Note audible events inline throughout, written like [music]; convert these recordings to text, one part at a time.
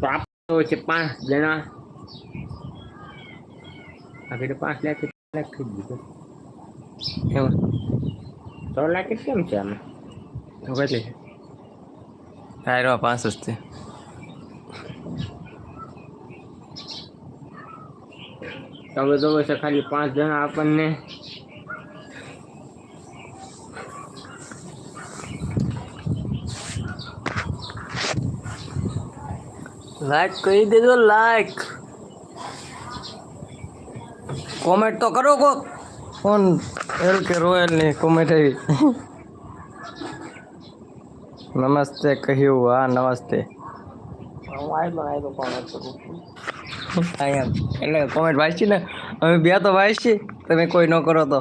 તો આપણો છે પાંચ જણા આગળ પાંચ લાખ લાખ થઈ દીધું એમાં છ લાખ કેમ છે આમાં તો કેટલી છે ટાયરો જ છે તમે તો ખાલી પાંચ જણા આપણને લાઈક કરી દેજો લાઈક કોમેન્ટ તો કરો કો ફોન એલ કે રોયલની કોમેન્ટ આવી. નમસ્તે કહ્યું હા નમસ્તે. એટલે કોમેન્ટ વાંચી ને અમે બે તો વાંચી તમે કોઈ ન કરો તો.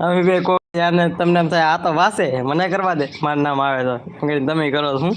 અમે બે કોઈ તમને એમ થાય આ તો વાસે મને કરવા દે મારું નામ આવે તો. તમે કરો છો હું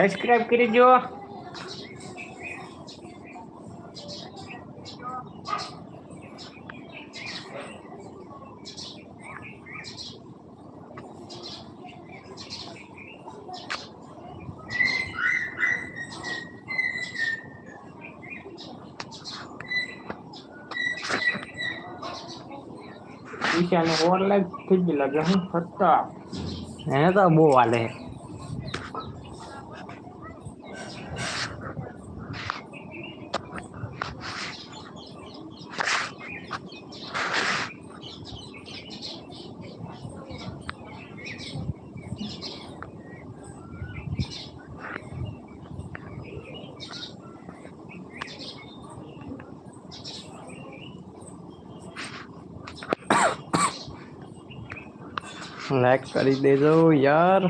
સબસ્ક્રાઇબ કરી દો ઈશાને ઓર લાઈક થઈ ગઈ લાગે હું ફરતા એને તો બહુ વાલે फ्लैग खरीद दे दो यार।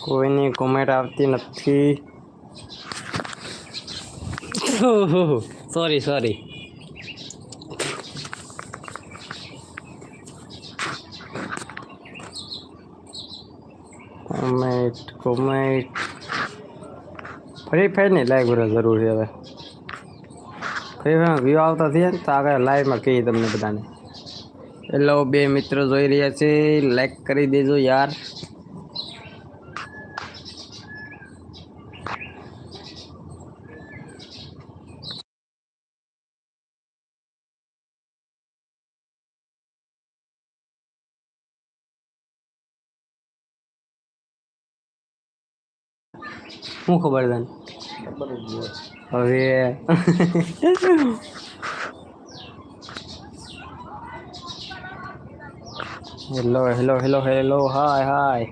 કોઈની કોમેન્ટ આવતી નથી સોરી સોરી કોમેન્ટ કોમેન્ટ ફરી ફરી નહીં લાઈવ કરો જરૂરી હવે ફરી ફરી વ્યૂ આવતા થયા ને તો આગળ લાઈવમાં કહીએ તમને બધાને હેલો બે મિત્રો જોઈ રહ્યા છે લાઈક કરી દેજો યાર શું ખબર તને. હવે [laughs] hello hello hello hello hi hi